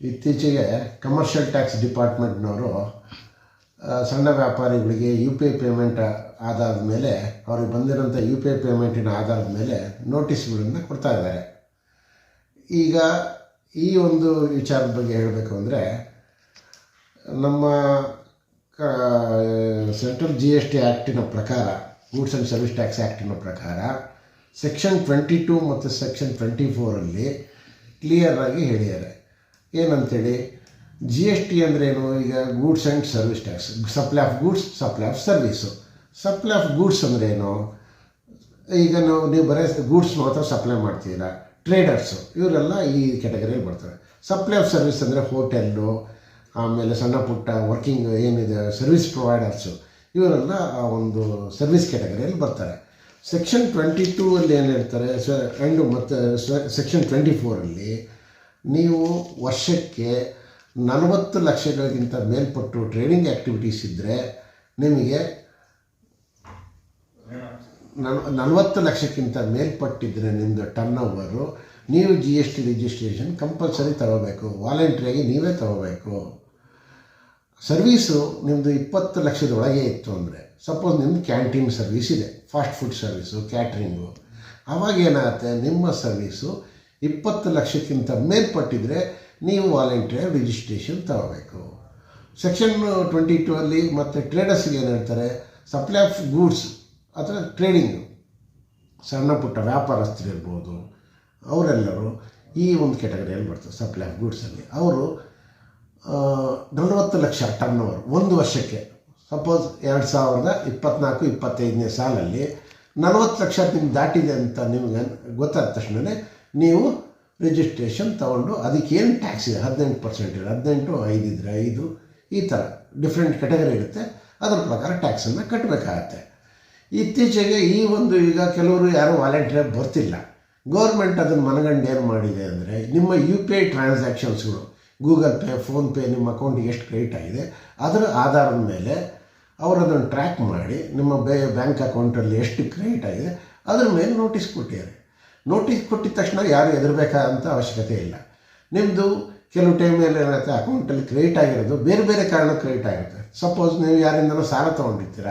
ಇತ್ತೀಚೆಗೆ commercial tax ಡಿಪಾರ್ಟ್ಮೆಂಟ್ನವರು ಸಣ್ಣ ವ್ಯಾಪಾರಿಗಳಿಗೆ ಯು ಪಿ ಐ ಪೇಮೆಂಟ್ ಆಧಾರದ ಮೇಲೆ, ಅವ್ರಿಗೆ ಬಂದಿರೋಂಥ ಯು ಪಿ ಐ ಪೇಮೆಂಟಿನ ಆಧಾರದ ಮೇಲೆ ನೋಟಿಸ್ಗಳನ್ನು ಕೊಡ್ತಾ ಇದ್ದಾರೆ. ಈಗ ಈ ಒಂದು ವಿಚಾರದ ಬಗ್ಗೆ ಹೇಳಬೇಕು ಅಂದರೆ, ನಮ್ಮ ಸೆಂಟ್ರಲ್ ಜಿ ಎಸ್ ಟಿ ಆ್ಯಕ್ಟಿನ ಪ್ರಕಾರ ಗೂಡ್ಸ್ ಆ್ಯಂಡ್ ಸರ್ವಿಸ್ ಟ್ಯಾಕ್ಸ್ ಆ್ಯಕ್ಟಿನ ಪ್ರಕಾರ ಸೆಕ್ಷನ್ ಟ್ವೆಂಟಿ ಟೂ ಮತ್ತು ಸೆಕ್ಷನ್ ಟ್ವೆಂಟಿ ಫೋರಲ್ಲಿ ಕ್ಲಿಯರಾಗಿ ಹೇಳಿದ್ದಾರೆ. ಏನಂತೇಳಿ ಜಿ ಎಸ್ ಟಿ ಅಂದ್ರೇನು ಈಗ goods and service tax supply of goods supply of service supply of goods ಏನು? ಈಗ ನಾವು ನೀವು ಬರೀ ಗೂಡ್ಸ್ ಮಾತ್ರ ಸಪ್ಲೈ ಮಾಡ್ತೀರಾ? ಟ್ರೇಡರ್ಸು ಇವರೆಲ್ಲ ಈ ಕೆಟಗರಿಯಲ್ಲಿ ಬರ್ತಾರೆ. ಸಪ್ಲೈ ಆಫ್ ಸರ್ವಿಸ್ ಅಂದರೆ ಹೋಟೆಲ್ಲು ಆಮೇಲೆ ಸಣ್ಣ ಪುಟ್ಟ ವರ್ಕಿಂಗ್ ಏನಿದೆ ಸರ್ವಿಸ್ ಪ್ರೊವೈಡರ್ಸು ಇವರೆಲ್ಲ ಆ ಒಂದು ಸರ್ವಿಸ್ ಕೆಟಗರಿಯಲ್ಲಿ ಬರ್ತಾರೆ. ಸೆಕ್ಷನ್ ಟ್ವೆಂಟಿ ಟೂ ಅಲ್ಲಿ ಏನು ಹೇಳ್ತಾರೆ? ಸ ಆ್ಯಂಡ್ ಮತ್ತು ಸೆಕ್ಷನ್ ಟ್ವೆಂಟಿ ಫೋರಲ್ಲಿ ನೀವು ವರ್ಷಕ್ಕೆ ನಲವತ್ತು ಲಕ್ಷಗಳಿಗಿಂತ ಮೇಲ್ಪಟ್ಟು ಟ್ರೇಡಿಂಗ್ ಆ್ಯಕ್ಟಿವಿಟೀಸ್ ಇದ್ದರೆ ನಿಮಗೆ ನಲ್, ನಲವತ್ತು ಲಕ್ಷಕ್ಕಿಂತ ಮೇಲ್ಪಟ್ಟಿದ್ದರೆ ನಿಮ್ಮದು ಟರ್ನ್ ಓವರು ನೀವು G S T registration compulsory ತಗೋಬೇಕು. ವಾಲಂಟ್ರಿಯಾಗಿ ನೀವೇ ತಗೋಬೇಕು. ಸರ್ವೀಸು ನಿಮ್ಮದು ಇಪ್ಪತ್ತು ಲಕ್ಷದ ಒಳಗೆ ಇತ್ತು ಅಂದರೆ ಸಪೋಸ್ ನಿಮ್ಮದು ಕ್ಯಾಂಟೀನ್ ಸರ್ವೀಸ್ ಇದೆ. ಫಾಸ್ಟ್ ಫುಡ್ ಸರ್ವೀಸು ಕ್ಯಾಟ್ರಿಂಗು ಆವಾಗ ಏನಾಗುತ್ತೆ? ನಿಮ್ಮ ಸರ್ವೀಸು ಇಪ್ಪತ್ತು ಲಕ್ಷಕ್ಕಿಂತ ಮೇಲ್ಪಟ್ಟಿದ್ರೆ ನೀವು ವಾಲಂಟಿಯರ್ ರಿಜಿಸ್ಟ್ರೇಷನ್ ತಗೋಬೇಕು. ಸೆಕ್ಷನ್ ಟ್ವೆಂಟಿ ಟೂ ಅಲ್ಲಿ ಮತ್ತು ಟ್ರೇಡರ್ಸ್ಗೆ ಏನು ಹೇಳ್ತಾರೆ? ಸಪ್ಲೈ ಆಫ್ ಗೂಡ್ಸ್, ಅಥವಾ ಟ್ರೇಡಿಂಗು. ಸಣ್ಣ ಪುಟ್ಟ ವ್ಯಾಪಾರಸ್ಥರಿರ್ಬೋದು ಅವರೆಲ್ಲರೂ ಈ ಒಂದು ಕೆಟಗರಿಯಲ್ಲಿ ಬರ್ತಾರೆ, ಸಪ್ಲೈ ಆಫ್ ಗೂಡ್ಸಲ್ಲಿ. ಅವರು ನಲವತ್ತು ಲಕ್ಷ ಟನ್ ಓವರ್ ಒಂದು ವರ್ಷಕ್ಕೆ. ಸಪೋಸ್ ಎರಡು ಸಾವಿರದ ಇಪ್ಪತ್ನಾಲ್ಕು, ಇಪ್ಪತ್ತೈದನೇ ಸಾಲಲ್ಲಿ ನಲವತ್ತು ಲಕ್ಷ ನಿಮ್ಗೆ ದಾಟಿದೆ ಅಂತ ನಿಮ್ಗೆ ಗೊತ್ತಾದ ತಕ್ಷಣವೇ ನೀವು ರಿಜಿಸ್ಟ್ರೇಷನ್ ತೊಗೊಂಡು ಅದಕ್ಕೇನು ಟ್ಯಾಕ್ಸ್ ಇದೆ? ಹದಿನೆಂಟು ಪರ್ಸೆಂಟ್ ಇದೆ. ಹದಿನೆಂಟು, ಐದು ಇದ್ದರೆ ಐದು, ಈ ಥರ ಡಿಫ್ರೆಂಟ್ ಕೆಟಗರಿ ಇರುತ್ತೆ. ಅದರ ಪ್ರಕಾರ ಟ್ಯಾಕ್ಸನ್ನು ಕಟ್ಟಬೇಕಾಗತ್ತೆ ಇತ್ತೀಚೆಗೆ ಈ ಒಂದು ಈಗ ಕೆಲವರು ಯಾರು ವಾಲಂಟಿಯರ್ ಬರ್ತಿಲ್ಲ. ಗೌರ್ಮೆಂಟ್ ಅದನ್ನು ಮನಗಂಡು ಏನು ಮಾಡಿದೆ ಅಂದರೆ ನಿಮ್ಮ ಯು ಪಿ ಐ ಟ್ರಾನ್ಸಾಕ್ಷನ್ಸ್ಗಳು ಗೂಗಲ್ ಪೇ ಫೋನ್ಪೇ ನಿಮ್ಮ ಅಕೌಂಟಿಗೆ ಎಷ್ಟು ಕ್ರೆಡಿಟ್ ಆಗಿದೆ, ಅದರ ಆಧಾರದ ಮೇಲೆ ಅವರು ಅದನ್ನು ಟ್ರ್ಯಾಕ್ ಮಾಡಿ ನಿಮ್ಮ ಬೇ ಬ್ಯಾಂಕ್ ಅಕೌಂಟಲ್ಲಿ ಎಷ್ಟು ಕ್ರೆಡಿಟ್ ಆಗಿದೆ, ಅದ್ರ ಮೇಲೆ ನೋಟಿಸ್ ಕೊಟ್ಟಿದ್ದಾರೆ. ನೋಟಿಸ್ ಕೊಟ್ಟಿದ ತಕ್ಷಣ ಯಾರು ಅಂತ ಅವಶ್ಯಕತೆ ಇಲ್ಲ. ನಿಮ್ಮದು ಕೆಲವು ಟೈಮಲ್ಲಿ ಏನಾಗುತ್ತೆ ಅಕೌಂಟಲ್ಲಿ ಕ್ರಿಯೇಟ್ ಆಗಿರೋದು, ಬೇರೆ ಬೇರೆ ಕಾರಣಕ್ಕೆ ಕ್ರಿಯೇಟ್ ಆಗಿರುತ್ತೆ. ಸಪೋಸ್ ನೀವು ಯಾರಿಂದನೋ ಸಾಲ ತೊಗೊಂಡಿರ್ತೀರ,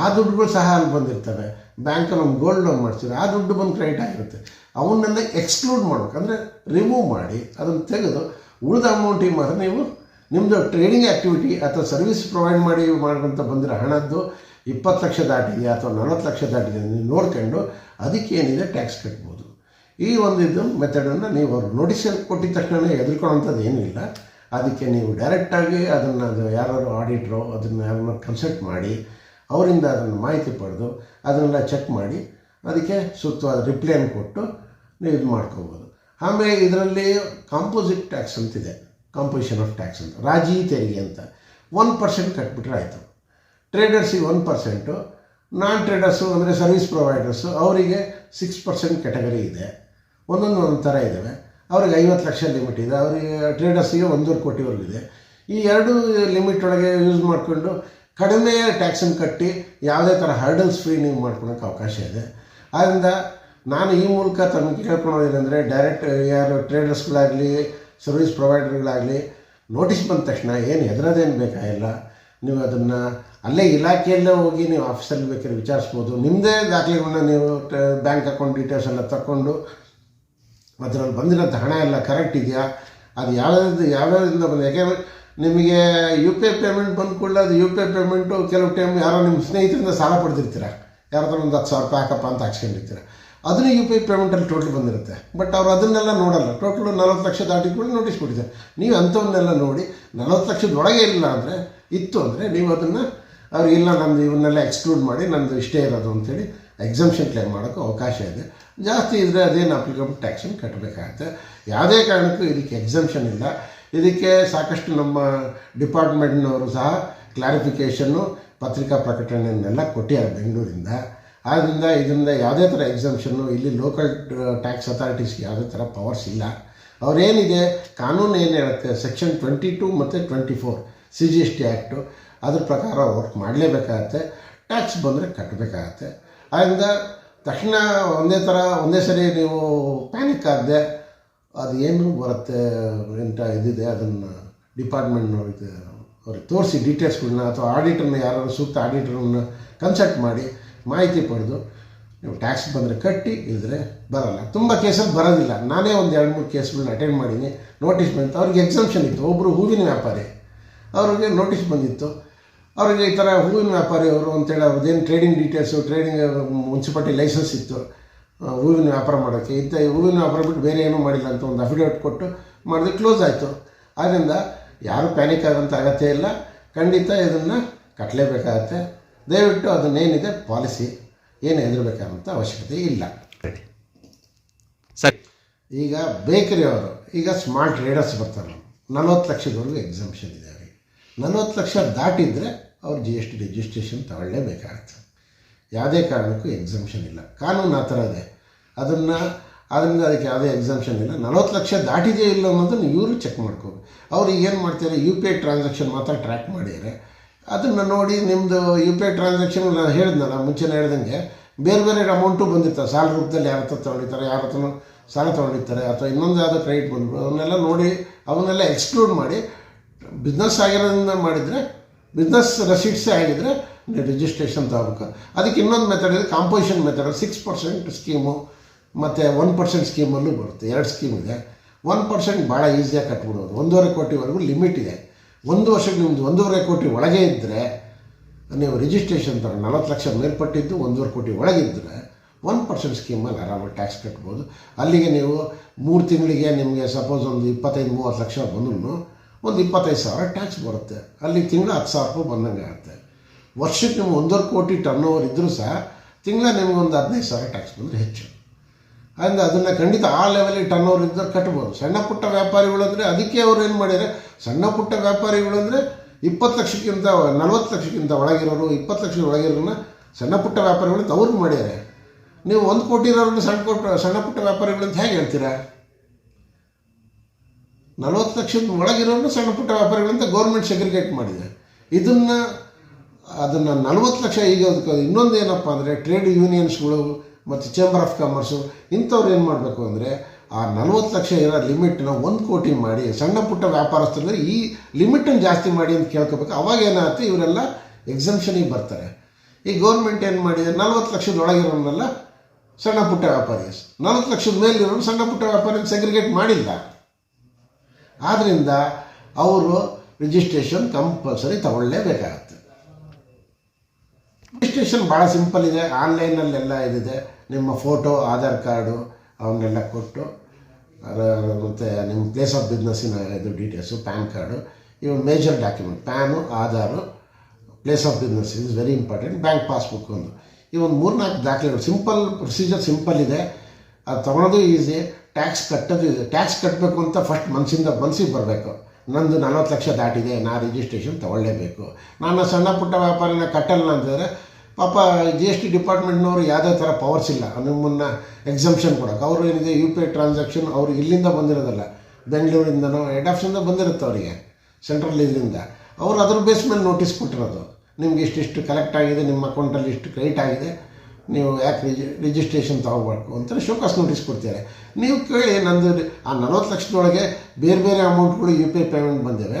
ಆ ದುಡ್ಡುಗಳು ಸಹ ಅಲ್ಲಿ ಬಂದಿರ್ತವೆ. ಬ್ಯಾಂಕಲ್ಲಿ ಒಂದು ಗೋಲ್ಡ್ ಲೋನ್ ಮಾಡ್ತೀರ ಆ ದುಡ್ಡು ಬಂದು ಕ್ರಿಯೇಟ್ ಆಗಿರುತ್ತೆ. ಅವನ್ನೆಲ್ಲ ಎಕ್ಸ್ಕ್ಲೂಡ್ ಮಾಡಬೇಕು. ಅಂದರೆ ರಿಮೂವ್ ಮಾಡಿ, ಅದನ್ನು ತೆಗೆದು ಉಳಿದ ಅಮೌಂಟಿಗೆ ಮಾತ್ರ ನೀವು ನಿಮ್ಮದು ಟ್ರೇಡಿಂಗ್ ಆ್ಯಕ್ಟಿವಿಟಿ ಅಥವಾ ಸರ್ವಿಸ್ ಪ್ರೊವೈಡ್ ಮಾಡಿ ಮಾಡೋಂಥ ಬಂದಿರೋ ಹಣದ್ದು ಇಪ್ಪತ್ತು ಲಕ್ಷ ದಾಟಿದೆಯಾ ಅಥವಾ ನಲವತ್ತು ಲಕ್ಷ ದಾಟಿದೆ ನೀವು ನೋಡ್ಕೊಂಡು ಅದಕ್ಕೇನಿದೆ ಟ್ಯಾಕ್ಸ್ ಕಟ್ಬೋದು. ಈ ಒಂದು ಇದು ಮೆಥಡನ್ನು ನೀವು ಅವ್ರು ನೋಟಿಸ್ ಕೊಟ್ಟಿದ ತಕ್ಷಣ ಹೆದರ್ಕೊಳ್ಳೋಂಥದ್ದು ಏನೂ ಇಲ್ಲ. ಅದಕ್ಕೆ ನೀವು ಡೈರೆಕ್ಟಾಗಿ ಅದನ್ನು ಅದು ಯಾರು ಆಡಿಟ್ರು ಅದನ್ನು ಯಾರನ್ನ ಕನ್ಸಲ್ಟ್ ಮಾಡಿ, ಅವರಿಂದ ಅದನ್ನು ಮಾಹಿತಿ ಪಡೆದು ಅದನ್ನೆಲ್ಲ ಚೆಕ್ ಮಾಡಿ, ಅದಕ್ಕೆ ಸೂಕ್ತವಾದ ರಿಪ್ಲೈನ್ ಕೊಟ್ಟು ನೀವು ಇದು ಮಾಡ್ಕೋಬೋದು. ಆಮೇಲೆ ಇದರಲ್ಲಿ ಕಾಂಪೋಸಿಟ್ ಟ್ಯಾಕ್ಸ್ ಅಂತಿದೆ ಕಾಂಪೋಸಿಷನ್ ಆಫ್ ಟ್ಯಾಕ್ಸ್ ಅಂತ. ರಾಜಿ ತೆರಿಗೆ ಅಂತ. ಒನ್ ಪರ್ಸೆಂಟ್ ಕಟ್ಬಿಟ್ರೆ ಆಯಿತು. ಟ್ರೇಡರ್ಸಿಗೆ ಒನ್ ಪರ್ಸೆಂಟು ನಾನ್ ಟ್ರೇಡರ್ಸು ಅಂದರೆ ಸರ್ವಿಸ್ ಪ್ರೊವೈಡರ್ಸು ಅವರಿಗೆ ಸಿಕ್ಸ್ ಪರ್ಸೆಂಟ್ ಕ್ಯಾಟಗರಿ ಇದೆ. ಒಂದೊಂದು ಒಂದೊಂದು ಥರ ಇದ್ದಾವೆ ಅವ್ರಿಗೆ ಐವತ್ತು ಲಕ್ಷ ಲಿಮಿಟ್ ಇದೆ. ಅವರಿಗೆ ಟ್ರೇಡರ್ಸಿಗೆ ಒಂದೂವರೆ ಕೋಟಿವರೆಗೂ ಇದೆ ಈ ಎರಡು ಲಿಮಿಟ್ ಒಳಗೆ ಯೂಸ್ ಮಾಡಿಕೊಂಡು ಕಡಿಮೆ ಟ್ಯಾಕ್ಸನ್ನು ಕಟ್ಟಿ ಯಾವುದೇ ಥರ ಹರ್ಡಲ್ಸ್ ಫ್ರೀ ನೀವು ಮಾಡ್ಕೊಳೋಕ್ಕೆ ಅವಕಾಶ ಇದೆ. ಆದ್ದರಿಂದ ನಾನು ಈ ಮೂಲಕ ತಮಗೆ ಕೇಳ್ಕೊಳೋದೇನೆಂದರೆ ಡೈರೆಕ್ಟ್ ಯಾರು ಟ್ರೇಡರ್ಸ್ಗಳಾಗಲಿ ಸರ್ವಿಸ್ ಪ್ರೊವೈಡರ್ಗಳಾಗಲಿ ನೋಟಿಸ್ ಬಂದ ತಕ್ಷಣ ಏನು ಹೆದರೋದೇನು ಬೇಕಾಗಿಲ್ಲ. ನೀವು ಅದನ್ನು ಅಲ್ಲೇ ಇಲಾಖೆಯಲ್ಲೇ ಹೋಗಿ ನೀವು ಆಫೀಸಲ್ಲಿ ಬೇಕಾದ್ರೆ ವಿಚಾರಿಸ್ಬೋದು. ನಿಮ್ಮದೇ ದಾಖಲೆಗಳನ್ನ ನೀವು ಬ್ಯಾಂಕ್ ಅಕೌಂಟ್ ಡೀಟೇಲ್ಸ್ ಎಲ್ಲ ತಗೊಂಡು ಅದರಲ್ಲಿ ಬಂದಿರೋಂಥ ಹಣ ಎಲ್ಲ ಕರೆಕ್ಟ್ ಇದೆಯಾ? ಅದು ಯಾವ್ಯಾವ್ದು ಯಾವ್ಯಾವ್ದಿಂದ ಬಂದ ಯಾಕೆಂದರೆ ನಿಮಗೆ ಯು ಪಿ ಐ ಪೇಮೆಂಟ್ ಬಂದ ಕೂಡಲೇ ಅದು ಯು ಪಿ ಐ ಪೇಮೆಂಟು ಕೆಲವು ಟೈಮ್ ಯಾರೋ ನಿಮ್ಮ ಸ್ನೇಹಿತರಿಂದ ಸಾಲ ಪಡೆದಿರ್ತೀರ. ಯಾರ ಹತ್ರ ಒಂದು ಹತ್ತು ಸಾವಿರ ರೂಪಾಯಿ ಹಾಕಪ್ಪ ಅಂತ ಹಾಕ್ಸ್ಕೊಂಡಿರ್ತೀರ. ಅದನ್ನು ಯು ಪಿ ಐ ಪೇಮೆಂಟಲ್ಲಿ ಟೋಟಲ್ ಬಂದಿರುತ್ತೆ. ಬಟ್ ಅವ್ರು ಅದನ್ನೆಲ್ಲ ನೋಡಲ್ಲ. ಟೋಟಲ್ ನಲ್ವತ್ತು ಲಕ್ಷ ದಾಟಿಕೊಂಡು ನೋಟಿಸ್ ಕೊಟ್ಟಿದ್ದಾರೆ. ನೀವು ಅಂಥವನ್ನೆಲ್ಲ ನೋಡಿ, ನಲ್ವತ್ತು ಲಕ್ಷದ ಒಳಗೆ ಇಲ್ಲ ಅಂದರೆ, ಇತ್ತು ಅಂದರೆ ನೀವು ಅದನ್ನು ಅವ್ರು ಇಲ್ಲ, ನಂದು ಇವನ್ನೆಲ್ಲ ಎಕ್ಸ್ಕ್ಲೂಡ್ ಮಾಡಿ, ನಂದು ಇಷ್ಟೇ ಇರೋದು ಅಂತೇಳಿ ಎಕ್ಸಮ್ಷನ್ ಕ್ಲೇಮ್ ಮಾಡೋಕ್ಕೆ ಅವಕಾಶ ಇದೆ. ಜಾಸ್ತಿ ಇದ್ದರೆ ಅದೇನು ಅಪ್ಲಿಕಬಲ್ ಟ್ಯಾಕ್ಸನ್ನು ಕಟ್ಟಬೇಕಾಗತ್ತೆ ಯಾವುದೇ ಕಾರಣಕ್ಕೂ ಇದಕ್ಕೆ ಎಕ್ಸಮ್ಷನ್ ಇಲ್ಲ. ಇದಕ್ಕೆ ಸಾಕಷ್ಟು ನಮ್ಮ ಡಿಪಾರ್ಟ್ಮೆಂಟ್ನವರು ಸಹ ಕ್ಲಾರಿಫಿಕೇಷನ್ನು ಪತ್ರಿಕಾ ಪ್ರಕಟಣೆಯನ್ನೆಲ್ಲ ಕೊಟ್ಟಿದ್ದಾರೆ ಬೆಂಗಳೂರಿಂದ. ಆದ್ದರಿಂದ ಇದರಿಂದ ಯಾವುದೇ ಥರ ಎಕ್ಸಮ್ಷನ್ನು ಇಲ್ಲಿ ಲೋಕಲ್ ಟ್ಯಾಕ್ಸ್ ಅಥಾರಿಟೀಸ್ಗೆ ಯಾವುದೇ ಥರ ಪವರ್ಸ್ ಇಲ್ಲ. ಅವರೇನಿದೆ? ಕಾನೂನು ಏನು ಹೇಳುತ್ತೆ? ಸೆಕ್ಷನ್ ಟ್ವೆಂಟಿ ಟು ಮತ್ತು twenty four C G S T act ಅದ್ರ ಪ್ರಕಾರ ವರ್ಕ್ ಮಾಡಲೇಬೇಕಾಗತ್ತೆ. ಟ್ಯಾಕ್ಸ್ ಬಂದರೆ ಕಟ್ಟಬೇಕಾಗತ್ತೆ ಆದ್ದರಿಂದ ತಕ್ಷಣ ಒಂದೇ ಥರ ಒಂದೇ ಸರಿ ನೀವು ಪ್ಯಾನಿಕ್ ಆಗದೆ ಅದು ಏನು ಬರುತ್ತೆ ಎಂತ ಇದಿದೆ ಅದನ್ನು ಡಿಪಾರ್ಟ್ಮೆಂಟ್ನವ್ರಿಗೆ ಅವ್ರಿಗೆ ತೋರಿಸಿ ಡೀಟೇಲ್ಸ್ಗಳನ್ನ ಅಥವಾ ಆಡಿಟರ್ನ ಯಾರು ಸೂಕ್ತ ಆಡಿಟರ್ನ ಕನ್ಸಲ್ಟ್ ಮಾಡಿ ಮಾಹಿತಿ ಪಡೆದು ನೀವು ಟ್ಯಾಕ್ಸ್ ಬಂದರೆ ಕಟ್ಟಿ ಇಲ್ಲದ್ರೆ ಬರಲ್ಲ. ತುಂಬ ಕೇಸಲ್ಲಿ ಬರೋದಿಲ್ಲ. ನಾನೇ ಒಂದು ಎರಡು ಮೂರು ಕೇಸ್ಗಳನ್ನ ಅಟೆಂಡ್ ಮಾಡೀನಿ ನೋಟಿಸ್ ಬಂತು ಅವ್ರಿಗೆ ಎಕ್ಸಾಮ್ಷನ್ ಇತ್ತು. ಒಬ್ಬರು ಹೂವಿನ ವ್ಯಾಪಾರಿ. ಅವ್ರಿಗೆ ನೋಟಿಸ್ ಬಂದಿತ್ತು. ಅವರಿಗೆ ಈ ಥರ ಹೂವಿನ ವ್ಯಾಪಾರಿ ಅವರು ಅಂತೇಳಿ ಅವ್ರದ್ದೇನು trading details trading municipality license ಇತ್ತು. ಹೂವಿನ ವ್ಯಾಪಾರ ಮಾಡೋಕ್ಕೆ. ಇಂಥ ಹೂವಿನ ವ್ಯಾಪಾರ ಬಿಟ್ಟು ಬೇರೆ ಏನೂ ಮಾಡಿಲ್ಲ ಅಂತ ಒಂದು ಅಫಿಡೇವಿಟ್ ಕೊಟ್ಟು ಮಾಡಿದ್ರೆ ಕ್ಲೋಸ್ ಆಯಿತು. ಆದ್ದರಿಂದ ಯಾರು ಪ್ಯಾನಿಕ್ ಆಗೋಂಥ ಅಗತ್ಯ ಇಲ್ಲ. ಖಂಡಿತ ಇದನ್ನು ಕಟ್ಟಲೇಬೇಕಾಗತ್ತೆ ದಯವಿಟ್ಟು ಅದನ್ನೇನಿದೆ ಪಾಲಿಸಿ ಏನು ಹೆದರಬೇಕಾದಂಥ ಅವಶ್ಯಕತೆ ಇಲ್ಲ. ಸರಿ. ಈಗ ಬೇಕರಿ ಅವರು ಈಗ ಸ್ಮಾರ್ಟ್ ಟ್ರೇಡರ್ಸ್ ಬರ್ತಾರೆ. ನಲ್ವತ್ತು ಲಕ್ಷದವರೆಗೂ ಎಕ್ಸಾಮ್ಷನ್ ಇದೆ. ನಲ್ವತ್ತು ಲಕ್ಷ ದಾಟಿದರೆ ಅವ್ರು ಜಿ ಎಸ್ ಟಿ ರಿಜಿಸ್ಟ್ರೇಷನ್ ತಗೊಳ್ಳೇಬೇಕಾಗತ್ತೆ. ಯಾವುದೇ ಕಾರಣಕ್ಕೂ ಎಕ್ಸಾಮ್ಷನ್ ಇಲ್ಲ. ಕಾನೂನು ಆ ಥರ ಇದೆ. ಅದನ್ನು, ಅದರಿಂದ ಅದಕ್ಕೆ ಯಾವುದೇ ಎಕ್ಸಾಮ್ಷನ್ ಇಲ್ಲ. ನಲವತ್ತು ಲಕ್ಷ ದಾಟಿದೆಯೇ ಇಲ್ಲ ಅನ್ನೋದನ್ನು ಇವರು ಚೆಕ್ ಮಾಡ್ಕೋಬೇಕು. ಅವ್ರು ಏನು ಮಾಡ್ತಾರೆ ಯು ಪಿ ಐ ಟ್ರಾನ್ಸಾಕ್ಷನ್ ಮಾತ್ರ ಟ್ರ್ಯಾಕ್ ಮಾಡಿದ್ದಾರೆ ಅದನ್ನು ನೋಡಿ ನಿಮ್ಮದು ಯು ಪಿ ಐ ಟ್ರಾನ್ಸಾಕ್ಷನ್ ನಾನು ಹೇಳಿದ್ನಲ್ಲ, ಮುಂಚೆನೇ ಹೇಳ್ದಂಗೆ, ಬೇರೆ ಬೇರೆ ಅಮೌಂಟು ಬಂದಿರ್ತಾರೆ ಸಾಲ ರೂಪದಲ್ಲಿ ಯಾರ ಹತ್ರ ತೊಗೊಂಡಿರ್ತಾರೆ, ಯಾರ ಹತ್ರ ಸಾಲ ತೊಗೊಂಡಿರ್ತಾರೆ, ಅಥವಾ ಇನ್ನೊಂದು ಯಾವುದೋ ಕ್ರೆಡಿಟ್ ಬಂದು ಅವನ್ನೆಲ್ಲ ನೋಡಿ, ಅವನ್ನೆಲ್ಲ ಎಕ್ಸ್ಕ್ಲೂಡ್ ಮಾಡಿ ಬಿಸ್ನೆಸ್ ಆಗಿರೋದ್ರಿಂದ ಮಾಡಿದರೆ, ಬಿಸ್ನೆಸ್ ರೆಸಿಟ್ಸೇ ಆಗಿದ್ರೆ ನೀವು ರಿಜಿಸ್ಟ್ರೇಷನ್ ತಗೋಬೇಕು. ಅದಕ್ಕೆ ಇನ್ನೊಂದು ಮೆಥಡ್ ಇದೆ composition method six percent scheme ಮತ್ತು ಒನ್ ಪರ್ಸೆಂಟ್ ಸ್ಕೀಮಲ್ಲೂ ಬರುತ್ತೆ. ಎರಡು ಸ್ಕೀಮ್ ಇದೆ. ಒನ್ ಪರ್ಸೆಂಟ್ ಭಾಳ ಈಸಿಯಾಗಿ ಕಟ್ಬಿಡೋದು. ಒಂದೂವರೆ ಕೋಟಿವರೆಗೂ ಲಿಮಿಟ್ ಇದೆ. ಒಂದು ವರ್ಷಕ್ಕೆ ನಿಮ್ಮದು ಒಂದೂವರೆ ಕೋಟಿ ಒಳಗೆ ಇದ್ದರೆ ನೀವು ರಿಜಿಸ್ಟ್ರೇಷನ್ ತರ ನಲ್ವತ್ತು ಲಕ್ಷ ಮೇಲ್ಪಟ್ಟಿದ್ದು ಒಂದೂವರೆ ಕೋಟಿ ಒಳಗಿದ್ದರೆ ಒನ್ ಪರ್ಸೆಂಟ್ ಸ್ಕೀಮಲ್ಲಿ ಆರಾಮಾಗಿ ಟ್ಯಾಕ್ಸ್ ಕಟ್ಬೋದು. ಅಲ್ಲಿಗೆ ನೀವು ಮೂರು ತಿಂಗಳಿಗೆ ನಿಮಗೆ ಸಪೋಸ್ ಒಂದು ಇಪ್ಪತ್ತೈದು, ಮೂವತ್ತು ಲಕ್ಷ ಬಂದ್ರೂ ಒಂದು ಇಪ್ಪತ್ತೈದು ಸಾವಿರ ಟ್ಯಾಕ್ಸ್ ಬರುತ್ತೆ. ಅಲ್ಲಿ ತಿಂಗಳ ಹತ್ತು ಸಾವಿರ ರೂಪಾಯಿ ಬಂದಂಗೆ ಆಗುತ್ತೆ. ವರ್ಷಕ್ಕೆ ನಿಮ್ಗೆ ಒಂದೂವರೆ ಕೋಟಿ ಟರ್ನ್ ಓವರ್ ಇದ್ದರೂ ಸಹ ತಿಂಗಳ ನಿಮ್ಗೆ ಒಂದು ಹದಿನೈದು ಸಾವಿರ ಟ್ಯಾಕ್ಸ್ ಬಂದರೆ ಹೆಚ್ಚು. ಅಂದ ಅದನ್ನು ಖಂಡಿತ ಆ ಲೆವೆಲಿಗೆ ಟರ್ನ್ ಓವರ್ ಇದ್ದರೆ ಕಟ್ಬೋದು. ಸಣ್ಣ ಪುಟ್ಟ ವ್ಯಾಪಾರಿಗಳು ಅಂದರೆ ಅದಕ್ಕೆ ಅವ್ರು ಏನು ಮಾಡಿದರೆ, ಸಣ್ಣ ಪುಟ್ಟ ವ್ಯಾಪಾರಿಗಳು ಅಂದರೆ ಇಪ್ಪತ್ತು ಲಕ್ಷಕ್ಕಿಂತ ನಲ್ವತ್ತು ಲಕ್ಷಕ್ಕಿಂತ ಒಳಗಿರೋರು, ಇಪ್ಪತ್ತು ಲಕ್ಷದ ಒಳಗಿರೋರನ್ನ ಸಣ್ಣ ಪುಟ್ಟ ವ್ಯಾಪಾರಿಗಳು ಅಂತ ಅವ್ರಿಗೆ ಮಾಡ್ಯಾರೆ ನೀವು ಒಂದು ಕೋಟಿ ಇರೋರನ್ನ ಸಣ್ಣ ಪುಟ್ಟ ಸಣ್ಣ ಪುಟ್ಟ ವ್ಯಾಪಾರಿಗಳು ಅಂತ ಹೇಗೆ ಹೇಳ್ತೀರಾ? ನಲವತ್ತು ಲಕ್ಷದ ಒಳಗಿರೋರು ಸಣ್ಣ ಪುಟ್ಟ ವ್ಯಾಪಾರಿಗಳಂತ ಗೌರ್ಮೆಂಟ್ ಸೆಗ್ರಿಗೇಟ್ ಮಾಡಿದೆ. ಇದನ್ನು, ಅದನ್ನು ನಲವತ್ತು ಲಕ್ಷ, ಈಗ ಇನ್ನೊಂದು ಏನಪ್ಪ ಅಂದರೆ ಟ್ರೇಡ್ ಯೂನಿಯನ್ಸ್ಗಳು ಮತ್ತು ಚೇಂಬರ್ ಆಫ್ ಕಾಮರ್ಸು ಇಂಥವ್ರು ಏನು ಮಾಡಬೇಕು ಅಂದರೆ ಆ ನಲವತ್ತು ಲಕ್ಷ ಇರೋ ಲಿಮಿಟ್ನ ಒಂದು ಕೋಟಿ ಮಾಡಿ, ಸಣ್ಣ ಪುಟ್ಟ ವ್ಯಾಪಾರಸ್ಥರು ಈ ಲಿಮಿಟನ್ನು ಜಾಸ್ತಿ ಮಾಡಿ ಅಂತ ಕೇಳ್ಕೋಬೇಕು. ಅವಾಗ ಏನಾಗುತ್ತೆ, ಇವರೆಲ್ಲ ಎಕ್ಸಮ್ಷನಿಗೆ ಬರ್ತಾರೆ. ಈ ಗೌರ್ಮೆಂಟ್ ಏನು ಮಾಡಿದೆ, ನಲ್ವತ್ತು ಲಕ್ಷದ ಒಳಗಿರೋನ್ನೆಲ್ಲ ಸಣ್ಣ ಪುಟ್ಟ ವ್ಯಾಪಾರಿ ನಲ್ವತ್ತು ಲಕ್ಷದ ಮೇಲಿರೋರು ಸಣ್ಣ ಪುಟ್ಟ ವ್ಯಾಪಾರಿ ಸೆಗ್ರಿಗೇಟ್ ಮಾಡಿಲ್ಲ. ಆದ್ದರಿಂದ ಅವರು ರಿಜಿಸ್ಟ್ರೇಷನ್ ಕಂಪಲ್ಸರಿ ತಗೊಳ್ಳೇಬೇಕಾಗತ್ತೆ. ರಿಜಿಸ್ಟ್ರೇಷನ್ ಭಾಳ ಸಿಂಪಲ್ ಇದೆ. ಆನ್ಲೈನಲ್ಲೆಲ್ಲ ಇದಿದೆ. ನಿಮ್ಮ ಫೋಟೋ ಆಧಾರ್ ಕಾರ್ಡು ಅವನ್ನೆಲ್ಲ ಕೊಟ್ಟು ಮತ್ತು ನಿಮ್ಮ ಪ್ಲೇಸ್ ಆಫ್ ಬಿಸ್ನೆಸ್ಸಿನ ಇದು ಡೀಟೇಲ್ಸು ಪ್ಯಾನ್ ಕಾರ್ಡು ಇವು major document PAN Aadhaar place of business is very important bank passbook ಒಂದು. ಈ ಒಂದು ಮೂರ್ನಾಲ್ಕು ದಾಖಲೆಗಳು ಸಿಂಪಲ್ ಪ್ರೊಸೀಜರ್ ಸಿಂಪಲ್ ಇದೆ. ಅದು ತೊಗೊಳೋದು ಈಸಿ ಟ್ಯಾಕ್ಸ್ ಕಟ್ಟೋದು ಇದೆ ಟ್ಯಾಕ್ಸ್ ಕಟ್ಟಬೇಕು ಅಂತ ಫಸ್ಟ್ ಮನಸ್ಸಿಂದ ಮನಸ್ಸಿಗೆ ಬರಬೇಕು. ನಂದು ನಲ್ವತ್ತು ಲಕ್ಷ ದಾಟಿದೆ, ನಾ ರಿಜಿಸ್ಟ್ರೇಷನ್ ತೊಗೊಳ್ಳೇಬೇಕು. ನಾನು ಸಣ್ಣ ಪುಟ್ಟ ವ್ಯಾಪಾರನ ಕಟ್ಟಲ್ಲ ಅಂತಂದರೆ, ಪಾಪ ಜಿ ಎಸ್ ಟಿ ಡಿಪಾರ್ಟ್ಮೆಂಟ್ನವರು ಯಾವುದೇ ಥರ ಪವರ್ಸ್ ಇಲ್ಲ. ನಿಮ್ಮನ್ನು ಎಕ್ಸಾಮ್ಷನ್ ಕೊಡೋಕೆ ಅವರು ಏನಿದೆ ಯು ಪಿ ಐ ಟ್ರಾನ್ಸಾಕ್ಷನ್ ಅವರು ಇಲ್ಲಿಂದ ಬಂದಿರೋದಲ್ಲ. ಬೆಂಗಳೂರಿಂದನೋ ಹೆಡ್ ಬಂದಿರುತ್ತೆ ಅವರಿಗೆ. ಸೆಂಟ್ರಲ್ ಇದರಿಂದ ಅವರು ಅದ್ರ ಬೇಸ್ ಮೇಲೆ ನೋಟಿಸ್ ಕೊಟ್ಟಿರೋದು. ನಿಮ್ಗೆ ಇಷ್ಟಿಷ್ಟು ಕಲೆಕ್ಟ್ ಆಗಿದೆ, ನಿಮ್ಮ ಅಕೌಂಟಲ್ಲಿ ಇಷ್ಟು ಕ್ರೆಡಿಟ್ ಆಗಿದೆ. ನೀವು ಯಾಕೆ ರಿಜಿ ರಿಜಿಸ್ಟ್ರೇಷನ್ ತೊಗೋಬೇಕು ಅಂತ ಶೋಕಾಸ್ ನೋಟಿಸ್ ಕೊಡ್ತಾರೆ ನೀವು ಕೇಳಿ ನಂದು ಆ ನಲ್ವತ್ತು ಲಕ್ಷದೊಳಗೆ ಬೇರೆ ಬೇರೆ ಅಮೌಂಟ್ಗಳು ಯು ಪಿ ಐ ಪೇಮೆಂಟ್ ಬಂದಿವೆ.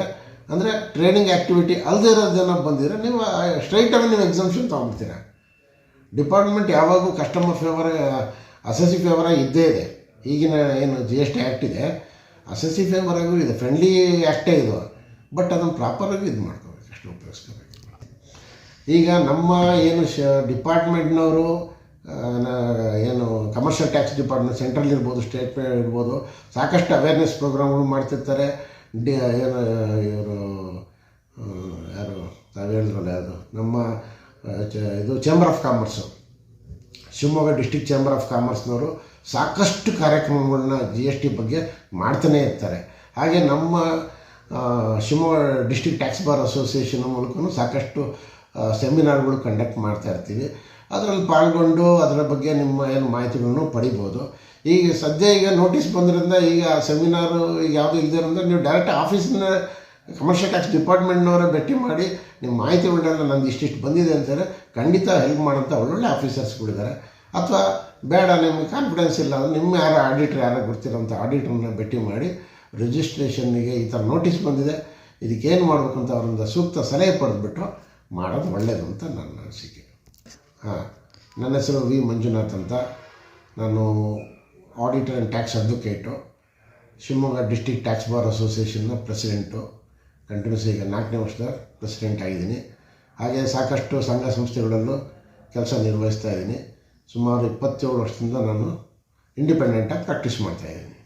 ಅಂದರೆ ಟ್ರೈನಿಂಗ್ ಆ್ಯಕ್ಟಿವಿಟಿ ಅಲ್ಲದೆ ಇರೋದೇನೋ ಬಂದಿರೋ ನೀವು ಸ್ಟ್ರೈಟಾಗಿ ನೀವು ಎಕ್ಸಾಮ್ಷನ್ ತೊಗೊಂಡ್ಬಿಡ್ತೀರ. ಡಿಪಾರ್ಟ್ಮೆಂಟ್ ಯಾವಾಗೂ ಕಸ್ಟಮರ್ ಫೇವರ್ ಅಸೆಸಿ ಫೇವರ್ ಇದ್ದೇ ಇದೆ. ಈಗಿನ ಏನು ಜಿ ಎಸ್ ಟಿ ಆ್ಯಕ್ಟ್ ಇದೆ. ಅಸೆಸಿ ಫೇವರಾಗೂ ಇದೆ. ಫ್ರೆಂಡ್ಲಿ ಆ್ಯಕ್ಟೇ ಇದು. ಬಟ್ ಅದನ್ನು ಪ್ರಾಪರಾಗಿ ಇದು ಮಾಡ್ಕೋಬೇಕು ಅಷ್ಟು ಈಗ ನಮ್ಮ ಏನು ಶ, ಡಿಪಾರ್ಟ್ಮೆಂಟ್ನವರು ಏನು ಕಮರ್ಷಿಯಲ್ ಟ್ಯಾಕ್ಸ್ ಡಿಪಾರ್ಟ್ಮೆಂಟ್ ಸೆಂಟ್ರಲ್ ಇರ್ಬೋದು ಸ್ಟೇಟ್ ಇರ್ಬೋದು, ಸಾಕಷ್ಟು ಅವೇರ್ನೆಸ್ ಪ್ರೋಗ್ರಾಮ್ಗಳು ಮಾಡ್ತಿರ್ತಾರೆ. ಡಿ, ಏನು, ಇವರು ಯಾರು ತಾವು ಹೇಳಿದ್ರಲ್ಲ ಅದು, ನಮ್ಮ ಇದು chamber of commerce Shivamogga district chamber of ಕಾಮರ್ಸ್ನವರು ಸಾಕಷ್ಟು ಕಾರ್ಯಕ್ರಮಗಳನ್ನ ಜಿ ಎಸ್ ಟಿ ಬಗ್ಗೆ ಮಾಡ್ತಾನೇ ಇರ್ತಾರೆ. ಹಾಗೆ ನಮ್ಮ Shivamogga district tax bar association ಮೂಲಕವೂ ಸಾಕಷ್ಟು ಸೆಮಿನಾರ್ಗಳು ಕಂಡಕ್ಟ್ ಮಾಡ್ತಾ ಇರ್ತೀವಿ. ಅದರಲ್ಲಿ ಪಾಲ್ಗೊಂಡು ಅದರ ಬಗ್ಗೆ ನಿಮ್ಮ ಏನು ಮಾಹಿತಿಗಳನ್ನು ಪಡಿಬೋದು. ಈಗ ಸದ್ಯ ಈಗ ನೋಟಿಸ್ ಬಂದ್ರಿಂದ ಈಗ ಸೆಮಿನಾರು ಈಗ ಯಾವುದು ಇಲ್ದಿರೋದ್ರಿಂದ ನೀವು ಡೈರೆಕ್ಟ್ ಆಫೀಸಿನ ಕಮರ್ಷಿಯಲ್ ಟ್ಯಾಕ್ಸ್ ಡಿಪಾರ್ಟ್ಮೆಂಟ್ನವರೇ ಭೇಟಿ ಮಾಡಿ ನಿಮ್ಮ ಮಾಹಿತಿಗಳನ್ನೆಲ್ಲ ನಂದು ಇಷ್ಟಿಷ್ಟು ಬಂದಿದೆ ಅಂತಾರೆ. ಖಂಡಿತ ಹೆಲ್ಪ್ ಮಾಡೋಂಥ ಒಳ್ಳೊಳ್ಳೆ ಆಫೀಸರ್ಸ್ಗಳಿದ್ದಾರೆ ಅಥವಾ ಬೇಡ, ನಿಮಗೆ ಕಾನ್ಫಿಡೆನ್ಸ್ ಇಲ್ಲ ಅಂದರೆ ನಿಮ್ಮ ಯಾರು ಆಡಿಟ್ರ್ ಯಾರೋ ಗೊತ್ತಿರೋಂಥ ಆಡಿಟ್ರನ್ನ ಭೇಟಿ ಮಾಡಿ ರಿಜಿಸ್ಟ್ರೇಷನ್ನಿಗೆ ಈ ಥರ ನೋಟಿಸ್ ಬಂದಿದೆ. ಇದಕ್ಕೇನು ಮಾಡಬೇಕು ಅಂತ ಅವರಿಂದ ಸೂಕ್ತ ಸಲಹೆ ಪಡೆದುಬಿಟ್ಟು ಮಾಡೋದು ಒಳ್ಳೆಯದು ಅಂತ ನನ್ನ ಅನಿಸಿಕೆ. ಹಾಂ. ನನ್ನ ಹೆಸರು ವಿ. ಮಂಜುನಾಥ್ ಅಂತ. ನಾನು auditor and tax advocate Shivamogga district tax bar ಅಸೋಸಿಯೇಷನ್ನ president continues ಈಗ ನಾಲ್ಕನೇ ವರ್ಷದ ಪ್ರೆಸಿಡೆಂಟ್ ಆಗಿದ್ದೀನಿ. ಹಾಗೆ ಸಾಕಷ್ಟು ಸಂಘ ಸಂಸ್ಥೆಗಳಲ್ಲೂ ಕೆಲಸ ನಿರ್ವಹಿಸ್ತಾ ಇದ್ದೀನಿ. ಸುಮಾರು ಇಪ್ಪತ್ತೇಳು ವರ್ಷದಿಂದ ನಾನು ಇಂಡಿಪೆಂಡೆಂಟಾಗಿ ಪ್ರಾಕ್ಟೀಸ್ ಮಾಡ್ತಾಯಿದ್ದೀನಿ